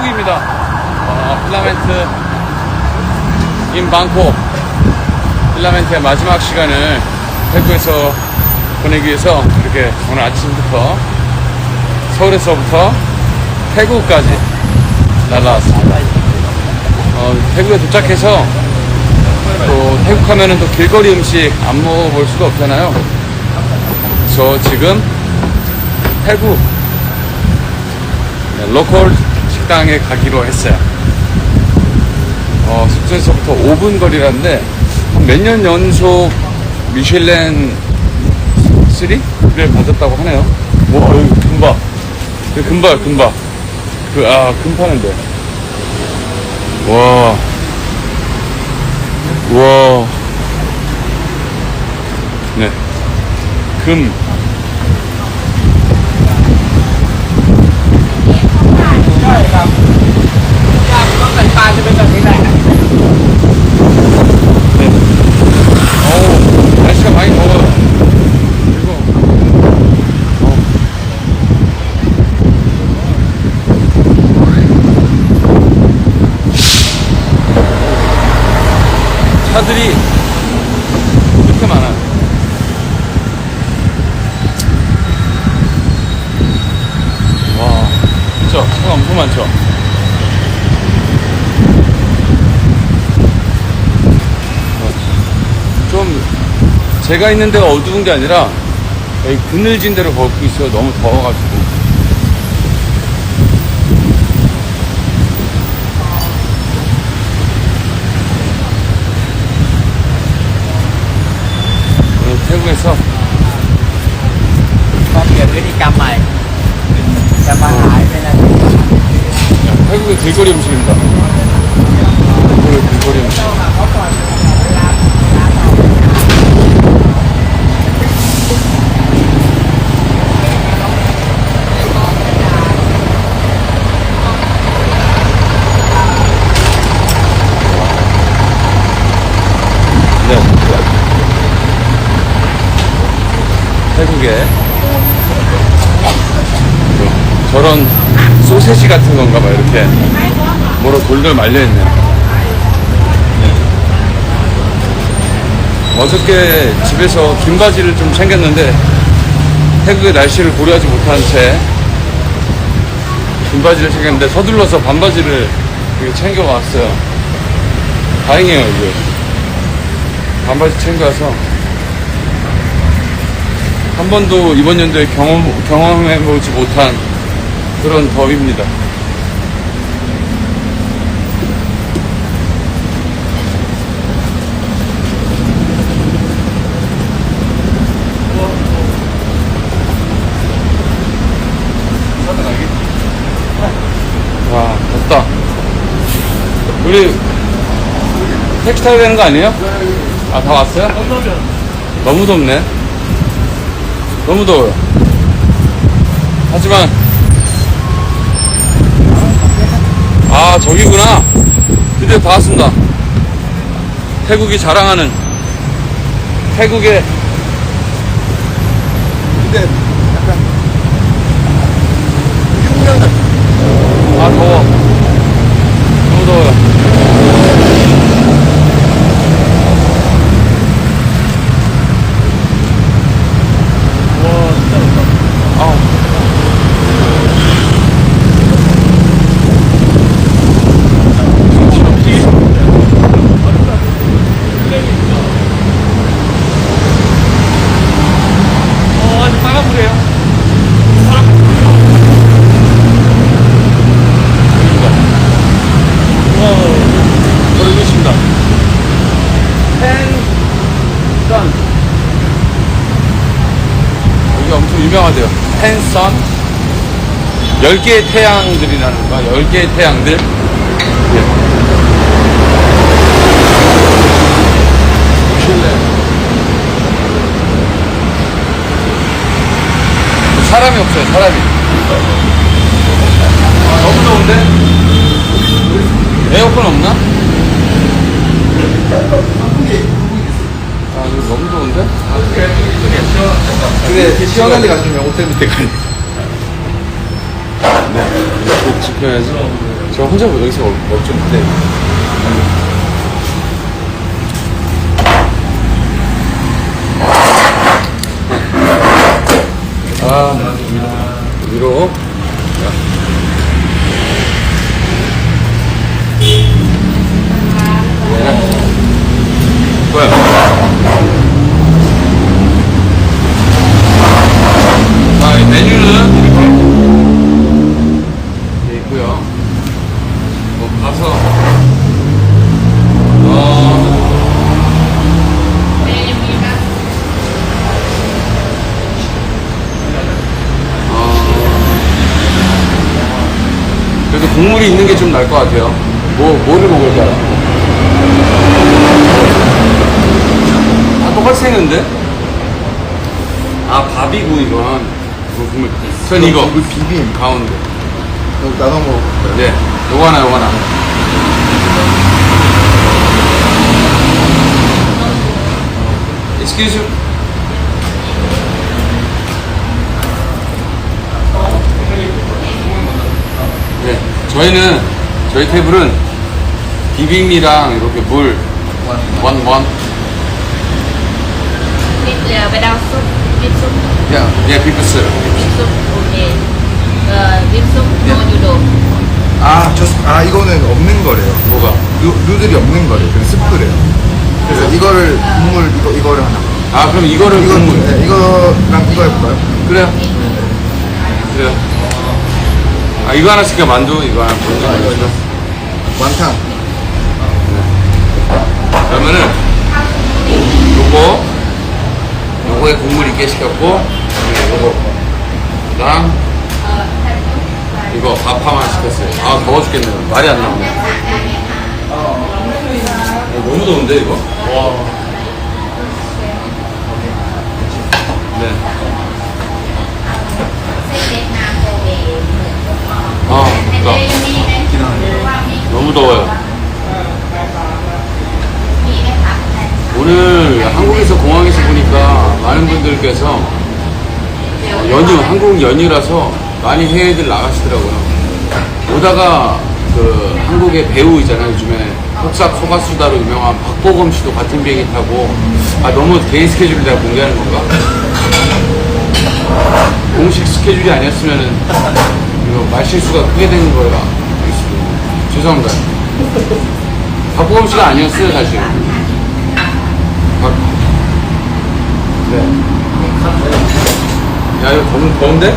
태국입니다. 어, 필라멘트 인 방콕 필라멘트의 마지막 시간을 태국에서 보내기 위해서 이렇게 오늘 아침부터 서울에서부터 태국까지 날라왔습니다. 어, 태국에 도착해서 또 태국 하면은 또 길거리 음식 안 먹어볼 수가 없잖아요. 그래서 지금 태국 네, 로컬 식당에 가기로 했어요. 어, 숙소에서부터 5분 거리라는데 몇 년 연속 미슐랭 3를 받았다고 하네요. 와, 여기 금바. 그 금바, 금바. 그, 아, 금 파는데. 와. 와. 네. 금. 네. 어우, 날씨가 많이 더워요. 그리고, 어. 차들이 이렇게 많아요. 와, 그쵸? 차가 엄청 많죠? 좀 제가 있는 데가 어두운 게 아니라 여기 그늘진 데로 걷고 있어요. 너무 더워가지고. 태국에서 태국의 길거리 음식입니다. 태국의 길거리 음식. 태국에 저런 소세지 같은 건가 봐요, 이렇게. 뭐로 돌돌 말려있네요. 네. 어저께 집에서 긴 바지를 좀 챙겼는데, 태국의 날씨를 고려하지 못한 채, 긴 바지를 챙겼는데, 서둘러서 반바지를 챙겨왔어요. 다행이에요, 이게. 반바지 챙겨와서, 한 번도 이번 연도에 경험, 경험해보지 못한 그런 더위입니다. 와, 덥다. 우리 택시 타야 되는 거 아니에요? 아, 다 왔어요? 너무 덥네. 너무 더워요. 하지만 아 저기구나. 드디어 다 왔습니다. 태국이 자랑하는 태국의 근데 약간 아 더워 너무 더워요 아우. 어, 아주 빨간 불이에요. 저를 계십니다. 펜선. 여기 엄청 유명하대요. 펜선. 10개의 태양들이라는 거야. 10개의 태양들. 예. 실내. 사람이 없어요, 사람이. 아, 너무 더운데? 에어컨 없나? 아, 너무 더운데? 근데 시원한 데 가시면 호텔 밑에 가요 지켜야지. 저 혼자 여기서 먹- 먹지 못해. 아, 위로. 뭐야? 자, 이 메뉴는 것 같아요. 뭐 뭐를 먹을까요? 다 똑같이 생겼는데? 아 밥이고 이건 뭐 국물. 전 이거 이거 비빔. 가운데. 이거 나눠 먹을까요? 네, 요거 하나, 요거 하나. Excuse you. 네, 저희는 저희 테이블은 비빔이랑 이렇게 물 원, 원. Thịt là bài đào súp, viêm súp, 야, 예, 비프스. viêm súp, ok. Ờ, viêm súp, Dạ. no noodle. 아, 저, 아, 이거는 없는 거래요. 뭐가? 누, 누들이 없는 거래요. 그냥 스프래요. 그래서 이거를, 국물, 이거, 이거를 하나. 아, 그럼 이거를 이거, 국물. 네, 이거랑 이거 해볼까요? 그래요. 그래요. 아, 이거 하나 시켜, 만두, 이거 하나. 만두 하나 시켜. 완탕. 그러면은 요거 요거에 국물 있게 시켰고 그다음에 요거랑 이거 밥 하나 시켰어요. 아 더워 죽겠네요. 말이 안 나오네. 어, 너무 더운데 이거? 와. 네. 아, 그러니까 너무 더워요. 오늘 한국에서 공항에서 보니까 많은 분들께서 어, 연휴, 한국 연휴라서 많이 해외들 나가시더라고요. 오다가 그 한국의 배우 있잖아요. 요즘에 폭삭 소가수다로 유명한 박보검 씨도 같은 비행기 타고 아 너무 개인 스케줄을 내가 공개하는 건가? 공식 스케줄이 아니었으면은 이거 말실수가 크게 되는 알겠습니다. 죄송합니다. 박보검 씨가 아니었어요 사실. 박... 네. 야 이거 너무 더운데?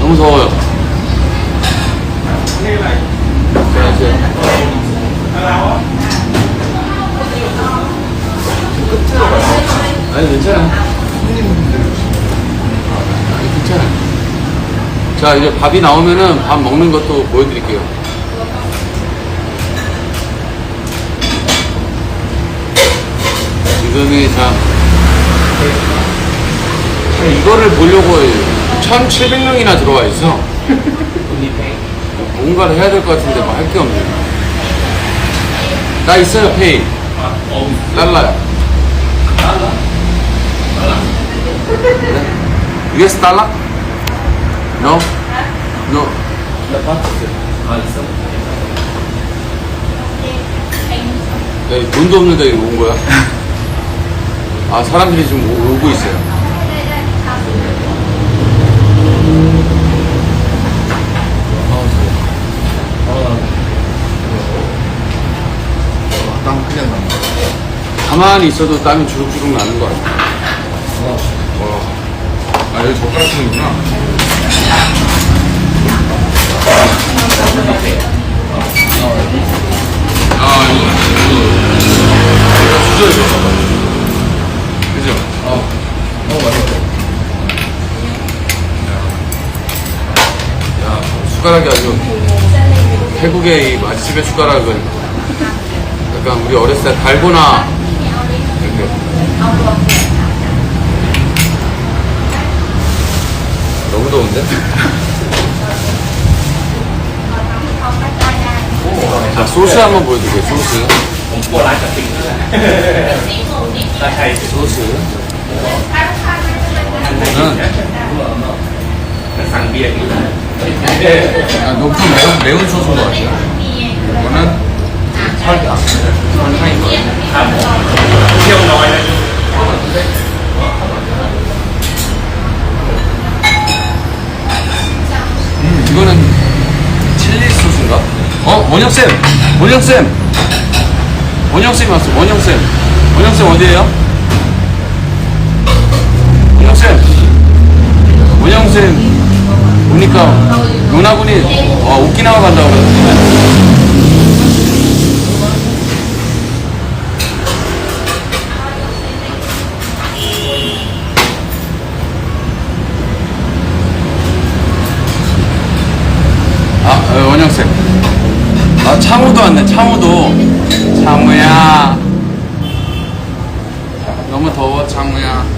너무 더워요. 안녕하세요. 아니 괜찮아. 아니 괜찮아. 자 이제 밥이 나오면은 밥 먹는 것도 보여드릴게요. 지금이 참 이거를 보려고 1,700명이나 들어와 있어. 뭔가를 해야 될 것 같은데 뭐 할 게 없네. 나 있어요 페이. 달라요. 네? US 달러? No? No. 야, 돈도 없는데 여기 온 거야? 아, 사람들이 지금 오- 오고 있어요. 땀 그냥 난다. 가만히 있어도 땀이 주룩주룩 나는 거 같아. 아, 여기 젓가락 쓰는구나. 아, 이거, 이거, 이거 주저요, 봐봐. 어 맛있어 야 숟가락이 아주 태국의 이 맛집의 숟가락은 약간 우리 어렸을 때 달고나 이렇게 너무 더운데? 자 소스 한번 보여드릴게요 소스. 소스. 아, 녹두 매운, 매운 소스인 것 같아요. 이거는 설탕. 설탕인 것 같아요. 음, 이거는 칠리 소스인가? 어, 원영쌤! 원영쌤! 원영쌤 왔어, 원영쌤. 원영쌤 어디에요? 원영쌤! 원영쌤 보니까 요나군이 어, 오키나와 간다고 그러는데. 아, 어, 원영쌤. 아, 창우도 왔네, 창우도. 창우야. 너무 더워, 창우야.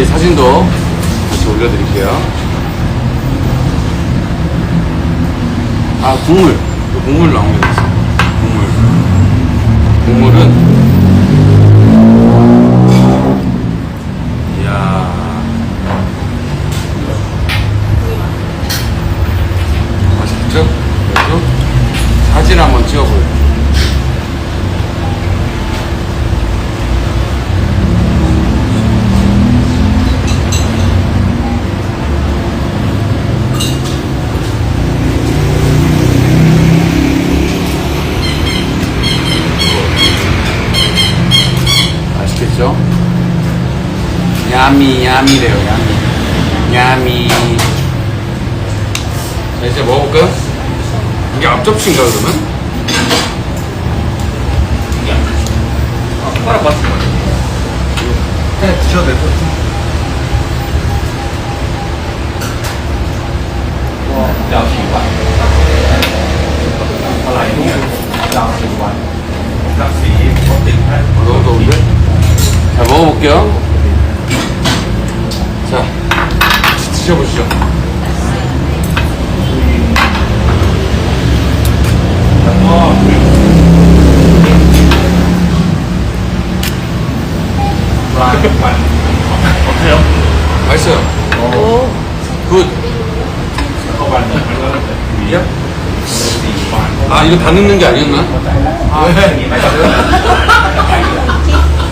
이 사진도 같이 올려드릴게요. 아 국물, 그 국물 나오는 게 있어. 국물. 국물은 사진 한번 찍어볼게요. 야미 야미래요 야미 야미 자 이제 먹어볼까요? 이게 앞접시인가 그러면? 이게 앞접시 아, 파락 같은 거 그냥 드셔도 될 것 같아 와 근데 앞이 이거 아니야? 너무 더운데? 자 먹어볼게요. 드셔보시죠. 어때요? 맛있어요. 굿. 예? 아, 이거 다 넣는 게 아니었나? 왜?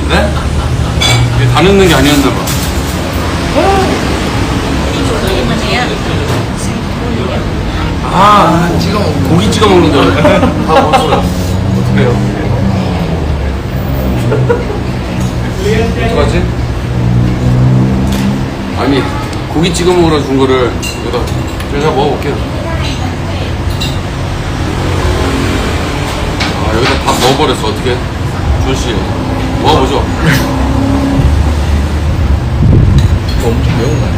네? 이게 다 넣는 게 아니었나 봐. 아, 찍어 먹는 고기 찍어 먹는 줄 알았네. 아, 먹었어요. 어떡해요? 어떡하지? 아니, 고기 찍어 먹으러 준 거를 여기다 제가 먹어볼게요. 아, 여기다 밥 먹어버렸어. 어떻게? 준씨, 먹어보죠. 엄청 매운 거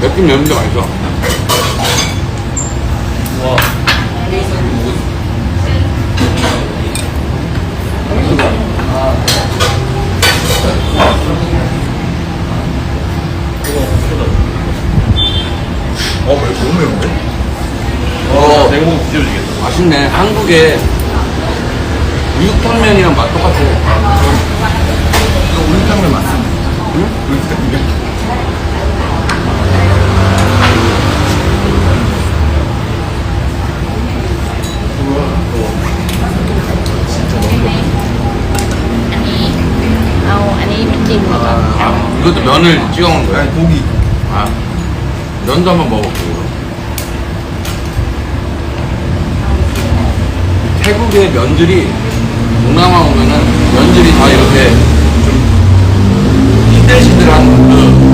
맵긴 매운데 맛있어. 어, 매, 너무 매운데? 어, 냉국 드셔주겠다. 맛있네. 한국의 우육탕면이랑 맛 똑같아. 이거 우육탕면 맞습니다. 응? 우육탕면. 아, 이것도 면을 찍어 먹는 거야? 아니, 고기. 아, 면도 한번 먹어볼게요. 태국의 면들이 동남아 오면은 면들이 다 이렇게 좀 시들시들한 그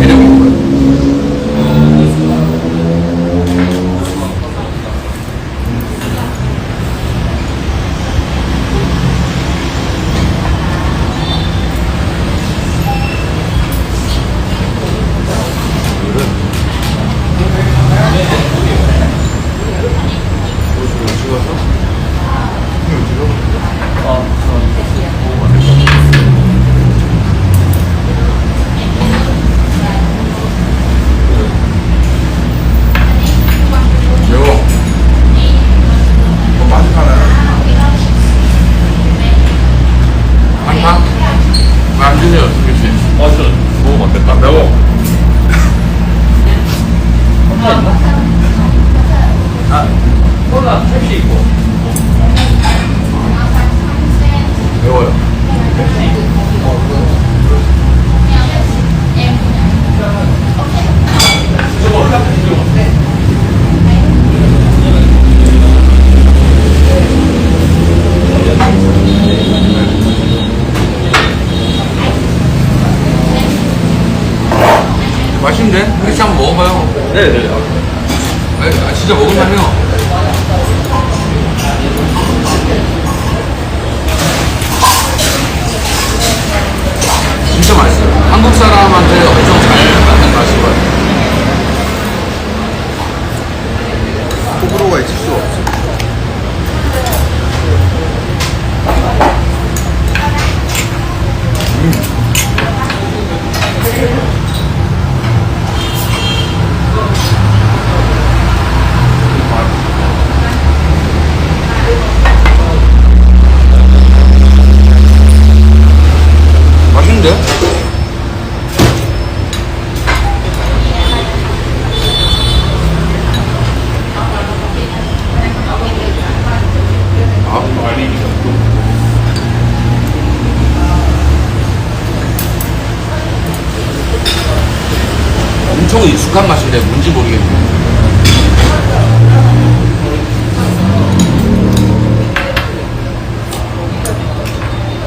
엄청 익숙한 맛인데 뭔지 모르겠네.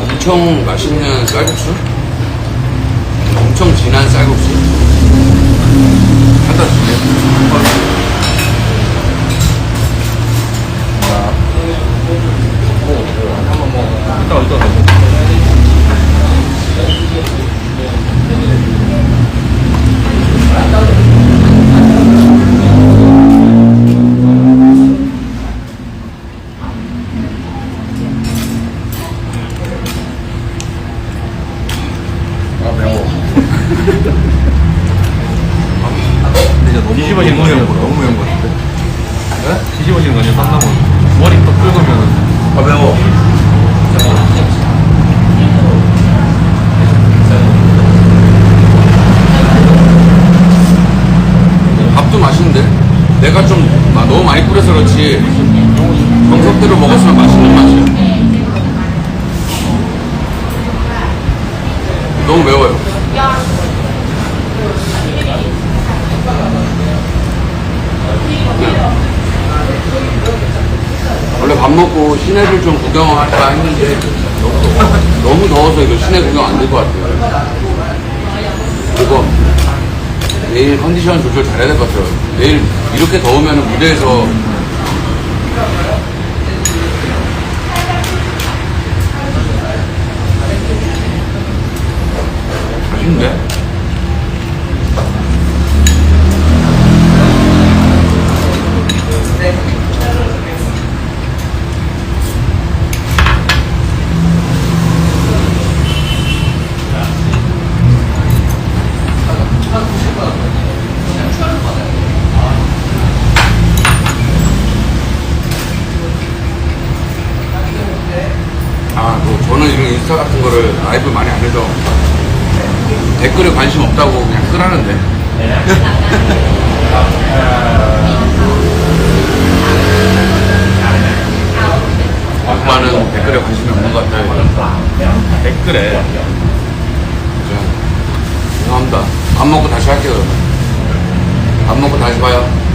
엄청 맛있는 쌀국수? 엄청 진한 쌀국수? 갖다 주세요. 이따 이따 먹 근데 이제 너무 너무 뒤집어지는 거 매운 아니야? 거, 너무 매운 거 같은데? 뒤집어지는 거 아니야? 쌈나물. 머리 또 긁으면 아, 매워. 밥도 맛있는데? 내가 좀 마- 너무 많이 뿌려서 그렇지 정석대로 먹었으면 맛있는 맛이야. 너무 매워요. 원래 밥 먹고 시내를 좀 구경할까 했는데 너무 더워서 이거 시내 구경 안 될 것 같아요. 그리고 내일 컨디션 조절 잘해야 될 것 같아요. 내일 이렇게 더우면 무대에서 맛있는데? 라이브 많이 안 해서 댓글에 관심 없다고 그냥 끄라는데. 오빠는 댓글에 관심이 없는 것 같아요. 댓글에 자, 죄송합니다. 밥 먹고 다시 할게요. 그러면. 밥 먹고 다시 봐요.